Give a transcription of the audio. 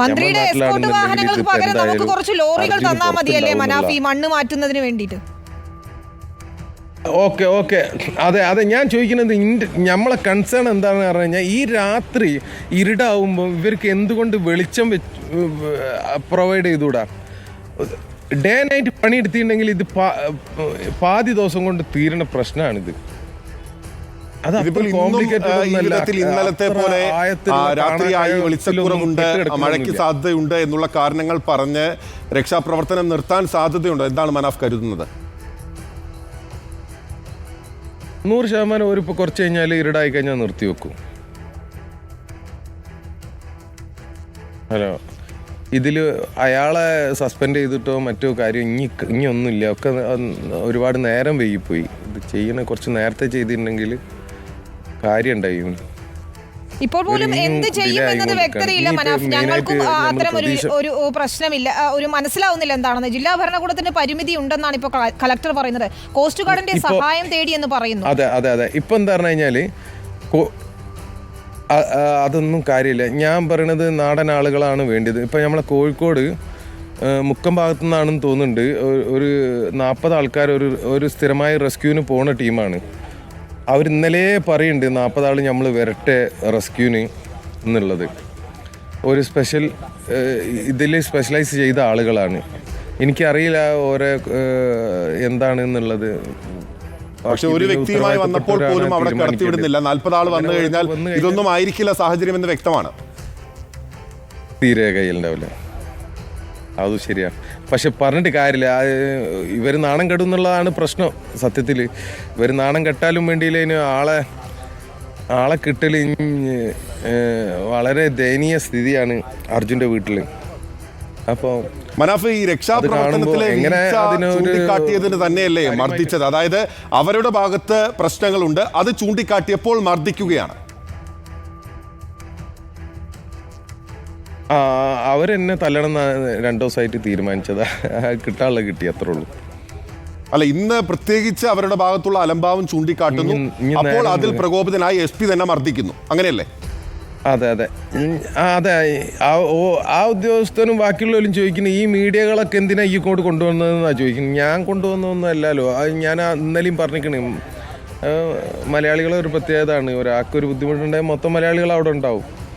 മന്ത്രിയുടെ എസ്കോർട്ട് വാഹനങ്ങൾക്ക് പകരം നമുക്ക് കുറച്ച് ലോറികൾ തന്നാൽ മതിയല്ലേ മനാഫ്. മണ്ണ് മാറ്റുന്നതിന് വേണ്ടിയിട്ട്. Okay okay. അതെ അതെ. ഞാൻ ചോദിക്കുന്നത് നമ്മളെ കൺസേൺ എന്താണെന്ന് പറഞ്ഞു കഴിഞ്ഞാൽ ഈ രാത്രി ഇരുടാവുമ്പോൾ ഇവർക്ക് എന്തുകൊണ്ട് വെളിച്ചം വെച്ച് പ്രൊവൈഡ് ചെയ്തുകൂടാ ഡേ നൈറ്റ് പണിയെടുത്തിട്ടുണ്ടെങ്കിൽ ഇത് പാതി ദിവസം കൊണ്ട് തീരുന്ന പ്രശ്നമാണിത് ഇന്നലത്തെ പോലെ രാത്രിയായി വെളിച്ചക്കുറവുണ്ട്. മഴയ്ക്ക് സാധ്യതയുണ്ട് എന്നുള്ള കാരണങ്ങൾ പറഞ്ഞ് രക്ഷാപ്രവർത്തനം നിർത്താൻ സാധ്യതയുണ്ട്. എന്താണ് മനാഫ് കരുതുന്നത്? നൂറ് ശതമാനം ഒരു ഇപ്പോൾ കുറച്ച് കഴിഞ്ഞാൽ ഇരുടായി കഴിഞ്ഞാൽ നിർത്തി വെക്കും. ഹലോ. ഇതിൽ അയാളെ സസ്പെൻഡ് ചെയ്തിട്ടോ മറ്റോ കാര്യം ഇനി ഇനിയൊന്നുമില്ല ഒക്കെ ഒരുപാട് നേരം വൈകിപ്പോയി. ഇത് ചെയ്യണ കുറച്ച് നേരത്തെ ചെയ്തിട്ടുണ്ടെങ്കിൽ കാര്യം ഉണ്ടായി ഇപ്പോൾ പോലും എന്ത് ചെയ്യും എന്നത്. വ്യക്തതയില്ല മനാഫ്. ഞങ്ങൾക്കും അത്തരം ഒരു ഒരു പ്രശ്നമില്ല. ഒരു മനസ്സിലാവുന്നില്ല എന്താണെന്ന്. ജില്ലാ ഭരണകൂടത്തിന് പരിമിതി ഉണ്ടെന്നാണ് ഇപ്പോൾ കള- കളക്ടർ പറയുന്നത്. കോസ്റ്റ് ഗാർഡിന്റെ സഹായം തേടി എന്ന് പറയുന്നു. അതെ അതെ അതെ. ഇപ്പൊ എന്താ പറഞ്ഞു കഴിഞ്ഞാൽ അതൊന്നും കാര്യമില്ല. ഞാൻ പറയണത് നാടൻ ആളുകളാണ് വേണ്ടത്. ഇപ്പൊ നമ്മളെ കോഴിക്കോട് മുക്കം ഭാഗത്തു നിന്നാണെന്ന് തോന്നുന്നുണ്ട്. ഒരു- ഒരു നാൽപ്പത് ആൾക്കാർ ഒരു ഒരു സ്ഥിരമായ റെസ്ക്യൂവിന് പോണ ടീമാണ്. അവർ ഇന്നലെ പറയുന്നുണ്ട് നാൽപ്പത് ആൾ നമ്മൾ വരട്ടെ റെസ്ക്യൂന് എന്നുള്ളത്. ഒരു സ്പെഷ്യൽ ഇതിൽ സ്പെഷ്യലൈസ് ചെയ്ത ആളുകളാണ്. എനിക്കറിയില്ല ഓരോ എന്താണ് എന്നുള്ളത്. പക്ഷെ ഒരു വ്യക്തിയുമായി വന്നപ്പോൾ പോലും അവിടെ കടത്തിവിടുന്നില്ല. നാൽപ്പത് ആൾ വന്നു കഴിഞ്ഞാൽ ഇതൊന്നും ആയിരിക്കില്ല സാഹചര്യം എന്ന് വ്യക്തമാണ്. തീരെ കയ്യിലുണ്ടാവില്ല. അത് ശരിയാ. പക്ഷെ പറഞ്ഞിട്ട് കാര്യമില്ല. ഇവർ നാണം കെടും എന്നുള്ളതാണ് പ്രശ്നം സത്യത്തിൽ ഇവർ നാണം കെട്ടാലും വേണ്ടിയില്ല ആളെ ആളെ കിട്ടൽ വളരെ ദയനീയ സ്ഥിതിയാണ് അർജുന്റെ വീട്ടിൽ അപ്പോൾ മനാഫ് ഈ രക്ഷാപ്രവർത്തനത്തിലെ ചൂണ്ടിക്കാട്ടിയതിന് തന്നെയല്ലേ മർദ്ദിച്ചത്. അതായത് അവരുടെ ഭാഗത്ത് പ്രശ്നങ്ങളുണ്ട്. അത് ചൂണ്ടിക്കാട്ടിയപ്പോൾ മർദ്ദിക്കുകയാണ്. അവരെന്നെ തല്ലണം രണ്ടു ദിവസമായിട്ട് തീരുമാനിച്ചതാ. കിട്ടാനുള്ള കിട്ടി അത്രേ ഉള്ളൂ അല്ല ഇന്ന് പ്രത്യേകിച്ച് അവരുടെ ഭാഗത്തുള്ള അലംഭാവം ചൂണ്ടിക്കാട്ടുന്നു. അപ്പോൾ അതിൽ പ്രകോപിതനായി എസ് പി തന്നെ മർദ്ദിക്കുന്നു. അങ്ങനെയല്ലേ? അതെ അതെ. അതെ. ആ ഉദ്യോഗസ്ഥനും ബാക്കിയുള്ളവരും ചോദിക്കുന്നത് ഈ മീഡിയകളൊക്കെ എന്തിനാ ഈ ഇങ്ങോട്ട് കൊണ്ടുവന്നതെന്നാണ് ചോദിക്കുന്നത്. ഞാൻ കൊണ്ടുവന്നതൊന്നും അല്ലല്ലോ അത് ഞാൻ ഇന്നലെയും പറഞ്ഞിരിക്കണേ. മലയാളികളെ ഒരു പ്രത്യേകതയാണ്. ഒരാൾക്കൊരു ബുദ്ധിമുട്ടുണ്ടെങ്കിൽ മൊത്തം മലയാളികൾ അവിടെ ഉണ്ടാവും.